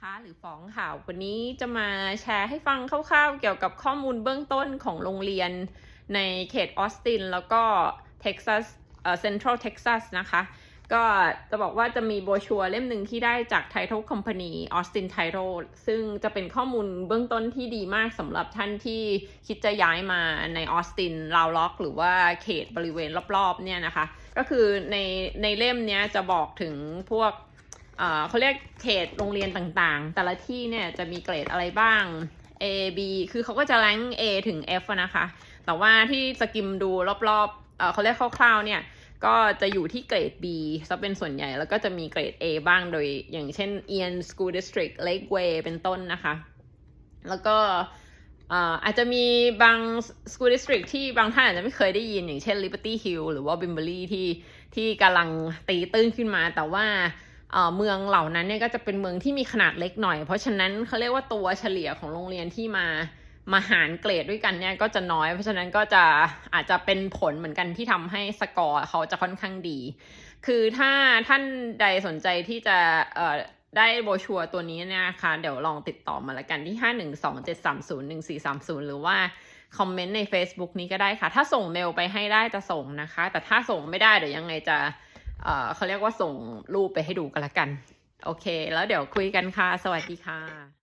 คะ หรือฟ้องค่ะวันนี้จะมาแชร์ให้ฟังคร่าวๆ เกี่ยวกับข้อมูลเบื้องต้นของโรงเรียนในเขตออสติน แล้วก็เท็กซัสเอ่อเซ็นทรัลเท็กซัสนะคะ ก็จะบอกว่าจะมีโบชัวเล่มหนึ่งที่ได้จาก Title Company Austin Title ซึ่งจะเป็นข้อมูลเบื้องต้นที่ดีมากสำหรับท่านที่คิดจะย้ายมาในออสตินลาวล็อก หรือว่าเขตบริเวณรอบๆเนี่ยนะคะ ก็คือในในเล่มเนี้ยจะบอกถึงพวก เขาเรียกเขตโรงเรียนต่างๆ แต่ละที่เนี่ยจะมีเกรดอะไรบ้าง A B คือเขาก็จะแรง A ถึง F นะคะ แต่ว่าที่สกิมดูรอบๆเเขาเรียกคร่าวๆเนี่ยก็จะอยู่ที่เกรด B ซะเป็นส่วนใหญ่แล้วก็จะมีเกรด A บ้างโดยอย่างเช่น Ian School District Lakeway เป็นต้นนะคะ แล้วก็อาจจะมีบาง school district ที่บางท่านอาจจะไม่เคยได้ยินอย่างเช่น Liberty Hill หรือว่า bimberly ที่ที่กำลังตีตื้นขึ้นมาแต่ว่า เมืองเหล่านั้นเนี่ยก็จะเป็นเมืองที่มีขนาดเล็กหน่อย เพราะฉะนั้นเขาเรียกว่าตัวเฉลี่ยของโรงเรียนที่มามาหารเกรดด้วยกันเนี่ยก็จะน้อย เพราะฉะนั้นก็จะอาจจะเป็นผลเหมือนกันที่ทำให้สกอร์เขาจะค่อนข้างดี คือถ้าท่านใดสนใจที่จะเอ่อได้โบชัวตัวนี้นะคะ เดี๋ยวลองติดต่อมาละกันที่ 512-730-1430 หรือว่าคอมเมนต์ใน Facebook นี้ก็ได้ค่ะ ถ้าส่งเมลไปให้ได้จะส่งนะคะ แต่ถ้าส่งไม่ได้เดี๋ยวยังไงจะ เขาเรียกว่าส่งรูปไปให้ดูกันละกัน โอเค แล้วเดี๋ยวคุยกันค่ะ สวัสดีค่ะ